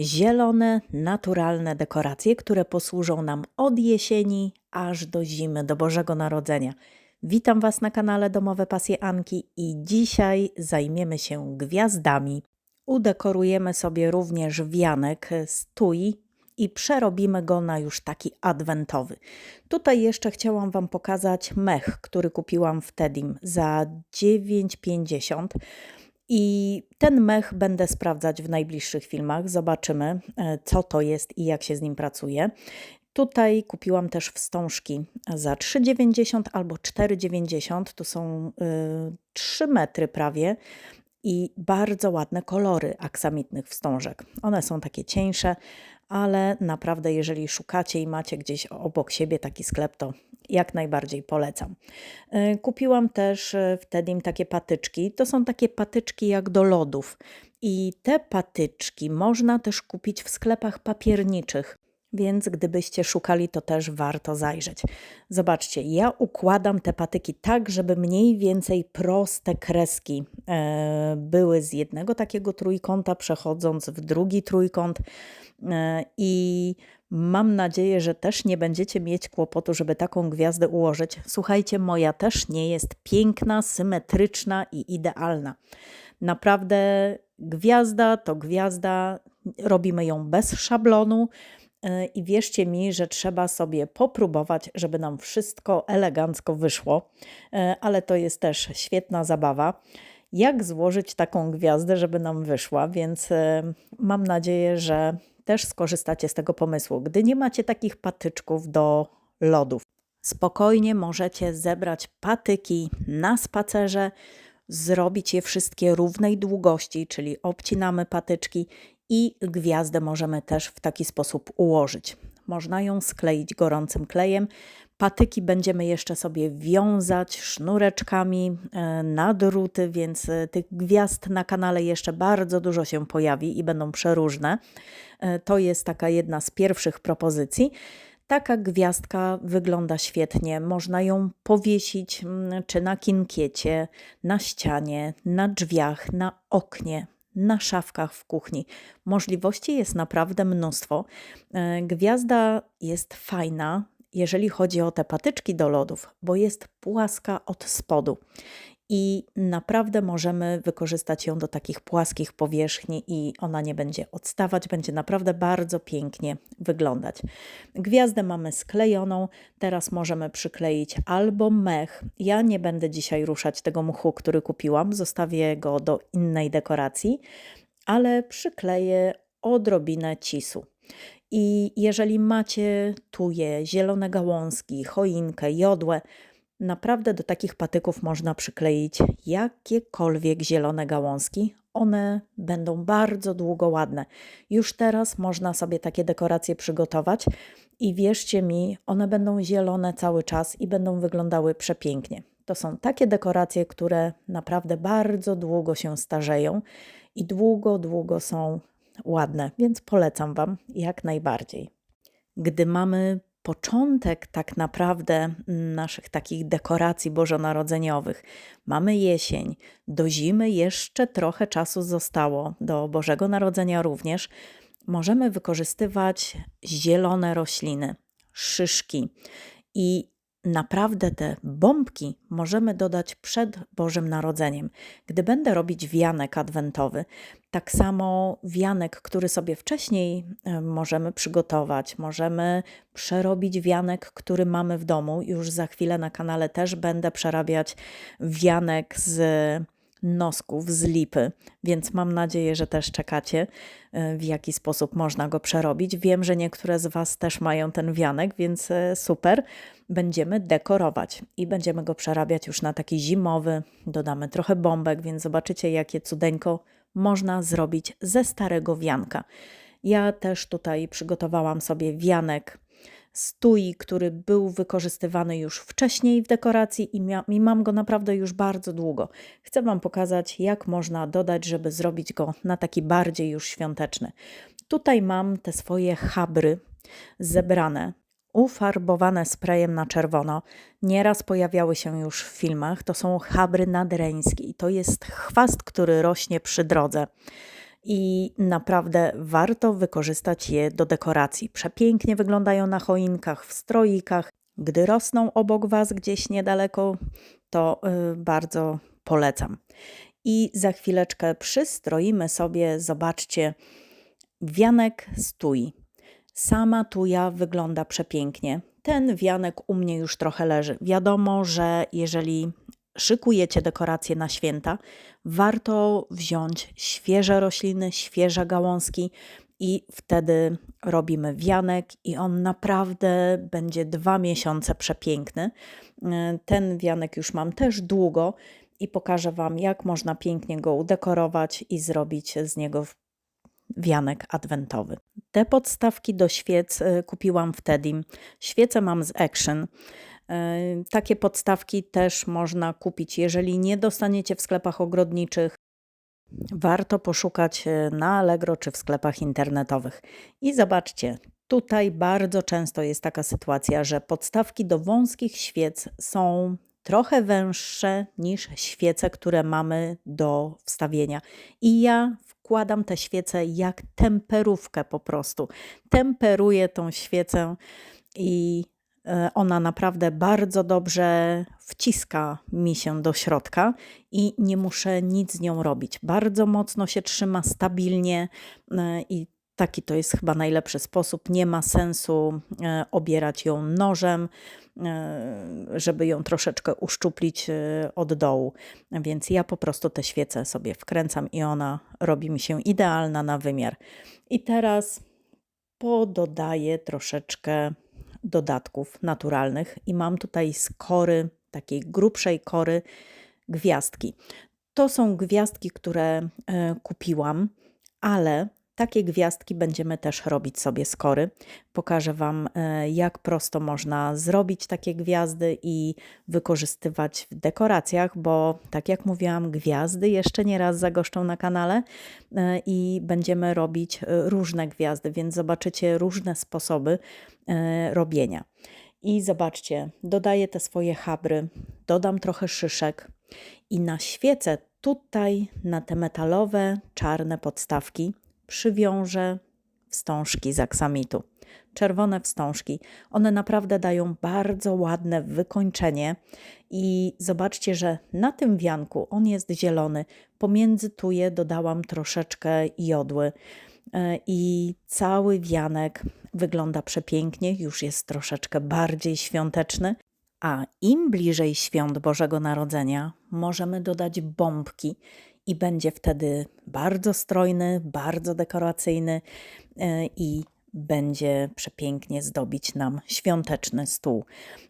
zielone, naturalne dekoracje, które posłużą nam od jesieni aż do zimy, do Bożego Narodzenia. Witam Was na kanale Domowe Pasje Anki i dzisiaj zajmiemy się gwiazdami. Udekorujemy sobie również wianek z tui i przerobimy go na już taki adwentowy. Tutaj jeszcze chciałam Wam pokazać mech, który kupiłam w Tedim za 9,50 i ten mech będę sprawdzać w najbliższych filmach. Zobaczymy, e, co to jest i jak się z nim pracuje. Tutaj kupiłam też wstążki za 3,90 albo 4,90. Tu są y, 3 metry prawie i bardzo ładne kolory aksamitnych wstążek. One są takie cieńsze, ale naprawdę, jeżeli szukacie i macie gdzieś obok siebie taki sklep, to jak najbardziej polecam. E, kupiłam też e, wtedy takie patyczki. To są takie patyczki jak do lodów. I te patyczki można też kupić w sklepach papierniczych. Więc gdybyście szukali, to też warto zajrzeć. Zobaczcie, ja układam te patyki tak, żeby mniej więcej proste kreski e, były z jednego takiego trójkąta, przechodząc w drugi trójkąt. E, I mam nadzieję, że też nie będziecie mieć kłopotu, żeby taką gwiazdę ułożyć. Słuchajcie, moja też nie jest piękna, symetryczna i idealna. Naprawdę gwiazda to gwiazda, robimy ją bez szablonu. E, I wierzcie mi, że trzeba sobie popróbować, żeby nam wszystko elegancko wyszło, e, ale to jest też świetna zabawa. Jak złożyć taką gwiazdę, żeby nam wyszła, więc mam nadzieję, że też skorzystacie z tego pomysłu. Gdy nie macie takich patyczków do lodów, spokojnie możecie zebrać patyki na spacerze, zrobić je wszystkie równej długości, czyli obcinamy patyczki i gwiazdę możemy też w taki sposób ułożyć. Można ją skleić gorącym klejem. Patyki będziemy jeszcze sobie wiązać sznureczkami e, na druty, więc e, tych gwiazd na kanale jeszcze bardzo dużo się pojawi i będą przeróżne. E, to jest taka jedna z pierwszych propozycji. Taka gwiazdka wygląda świetnie. Można ją powiesić mm, czy na kinkiecie, na ścianie, na drzwiach, na oknie, na szafkach w kuchni. Możliwości jest naprawdę mnóstwo. Gwiazda jest fajna, jeżeli chodzi o te patyczki do lodów, bo jest płaska od spodu i naprawdę możemy wykorzystać ją do takich płaskich powierzchni i ona nie będzie odstawać, będzie naprawdę bardzo pięknie wyglądać. Gwiazdę mamy sklejoną, teraz możemy przykleić albo mech. Ja nie będę dzisiaj ruszać tego mchu, który kupiłam, zostawię go do innej dekoracji, ale przykleję odrobinę cisu. I jeżeli macie tuje, zielone gałązki, choinkę, jodłę, naprawdę do takich patyków można przykleić jakiekolwiek zielone gałązki. One będą bardzo długo ładne. Już teraz można sobie takie dekoracje przygotować i wierzcie mi, one będą zielone cały czas i będą wyglądały przepięknie. To są takie dekoracje, które naprawdę bardzo długo się starzeją i długo, długo są ładne, więc polecam Wam jak najbardziej. Gdy mamy początek tak naprawdę naszych takich dekoracji bożonarodzeniowych. Mamy jesień, do zimy jeszcze trochę czasu zostało, do Bożego Narodzenia również. Możemy wykorzystywać zielone rośliny, szyszki i naprawdę te bombki możemy dodać przed Bożym Narodzeniem. Gdy będę robić wianek adwentowy, tak samo wianek, który sobie wcześniej e, możemy przygotować, możemy przerobić wianek, który mamy w domu. Już za chwilę na kanale też będę przerabiać wianek z nosków z lipy, więc mam nadzieję, że też czekacie, e, w jaki sposób można go przerobić. Wiem, że niektóre z Was też mają ten wianek, więc e, super. Będziemy dekorować i będziemy go przerabiać już na taki zimowy. Dodamy trochę bombek, więc zobaczycie, jakie cudeńko można zrobić ze starego wianka. Ja też tutaj przygotowałam sobie wianek stui, który był wykorzystywany już wcześniej w dekoracji i, i, mam go naprawdę już bardzo długo. Chcę Wam pokazać, jak można dodać, żeby zrobić go na taki bardziej już świąteczny. Tutaj mam te swoje habry zebrane, ufarbowane sprayem na czerwono. Nieraz pojawiały się już w filmach. To są habry nadreńskie i to jest chwast, który rośnie przy drodze. I naprawdę warto wykorzystać je do dekoracji. Przepięknie wyglądają na choinkach, w stroikach. Gdy rosną obok Was gdzieś niedaleko, to y, bardzo polecam. I za chwileczkę przystroimy sobie, zobaczcie, wianek stój. Sama tuja wygląda przepięknie. Ten wianek u mnie już trochę leży. Wiadomo, że jeżeli szykujecie dekoracje na święta, warto wziąć świeże rośliny, świeże gałązki i wtedy robimy wianek i on naprawdę będzie dwa miesiące przepiękny. Ten wianek już mam też długo i pokażę Wam, jak można pięknie go udekorować i zrobić z niego wianek adwentowy. Te podstawki do świec y, kupiłam w Tedim. Świece mam z Action. Y, takie podstawki też można kupić, jeżeli nie dostaniecie w sklepach ogrodniczych. Warto poszukać y, na Allegro czy w sklepach internetowych. I zobaczcie, tutaj bardzo często jest taka sytuacja, że podstawki do wąskich świec są trochę węższe niż świece, które mamy do wstawienia. I ja wkładam tę świecę jak temperówkę po prostu. Temperuję tą świecę i e, ona naprawdę bardzo dobrze wciska mi się do środka i nie muszę nic z nią robić. Bardzo mocno się trzyma stabilnie e, i Taki to jest chyba najlepszy sposób. Nie ma sensu e, obierać ją nożem, e, żeby ją troszeczkę uszczuplić e, od dołu. Więc ja po prostu te świece sobie wkręcam i ona robi mi się idealna na wymiar. I teraz pododaję troszeczkę dodatków naturalnych i mam tutaj z kory, takiej grubszej kory, gwiazdki. To są gwiazdki, które kupiłam, ale takie gwiazdki będziemy też robić sobie z kory. Pokażę Wam, e, jak prosto można zrobić takie gwiazdy i wykorzystywać w dekoracjach, bo tak jak mówiłam, gwiazdy jeszcze nie raz zagoszczą na kanale e, i będziemy robić e, różne gwiazdy, więc zobaczycie różne sposoby robienia. I zobaczcie, dodaję te swoje habry, dodam trochę szyszek i na świecę tutaj na te metalowe, czarne podstawki przywiążę wstążki z aksamitu. Czerwone wstążki. One naprawdę dają bardzo ładne wykończenie i zobaczcie, że na tym wianku on jest zielony. Pomiędzy tuje dodałam troszeczkę jodły e, i cały wianek wygląda przepięknie, już jest troszeczkę bardziej świąteczny. A im bliżej świąt Bożego Narodzenia możemy dodać bombki i będzie wtedy bardzo strojny, bardzo dekoracyjny e, i będzie przepięknie zdobić nam świąteczny stół.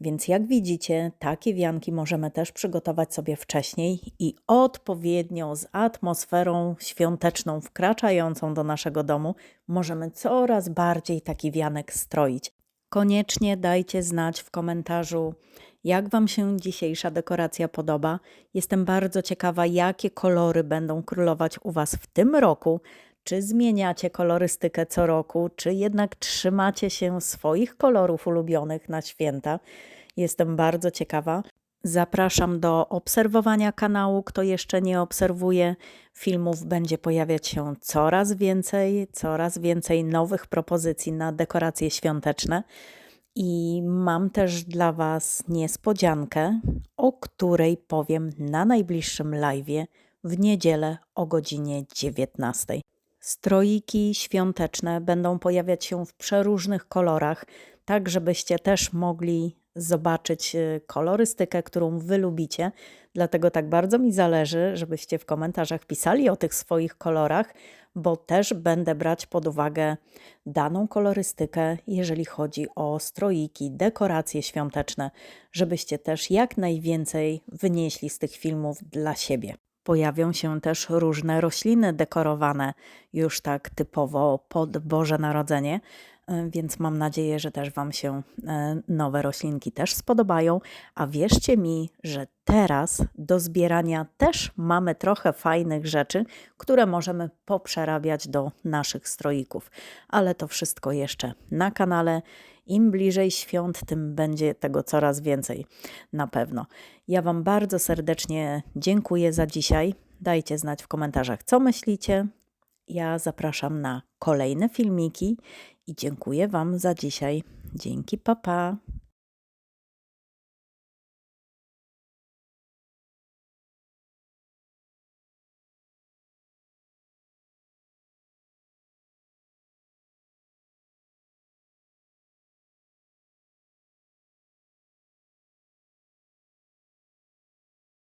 Więc jak widzicie, takie wianki możemy też przygotować sobie wcześniej i odpowiednio z atmosferą świąteczną wkraczającą do naszego domu możemy coraz bardziej taki wianek stroić. Koniecznie dajcie znać w komentarzu, jak Wam się dzisiejsza dekoracja podoba? Jestem bardzo ciekawa, jakie kolory będą królować u Was w tym roku. Czy zmieniacie kolorystykę co roku, czy jednak trzymacie się swoich kolorów ulubionych na święta? Jestem bardzo ciekawa. Zapraszam do obserwowania kanału. Kto jeszcze nie obserwuje, filmów będzie pojawiać się coraz więcej, coraz więcej nowych propozycji na dekoracje świąteczne. I mam też dla Was niespodziankę, o której powiem na najbliższym live w niedzielę o godzinie 19. Stroiki świąteczne będą pojawiać się w przeróżnych kolorach, tak żebyście też mogli zobaczyć y, kolorystykę, którą Wy lubicie. Dlatego tak bardzo mi zależy, żebyście w komentarzach pisali o tych swoich kolorach, bo też będę brać pod uwagę daną kolorystykę, jeżeli chodzi o stroiki, dekoracje świąteczne, żebyście też jak najwięcej wynieśli z tych filmów dla siebie. Pojawią się też różne rośliny dekorowane, już tak typowo pod Boże Narodzenie, więc mam nadzieję, że też Wam się e, nowe roślinki też spodobają. A wierzcie mi, że teraz do zbierania też mamy trochę fajnych rzeczy, które możemy poprzerabiać do naszych stroików. Ale to wszystko jeszcze na kanale. Im bliżej świąt, tym będzie tego coraz więcej na pewno. Ja Wam bardzo serdecznie dziękuję za dzisiaj. Dajcie znać w komentarzach, co myślicie, Ja zapraszam na kolejne filmiki i dziękuję Wam za dzisiaj. Dzięki, papa. Pa.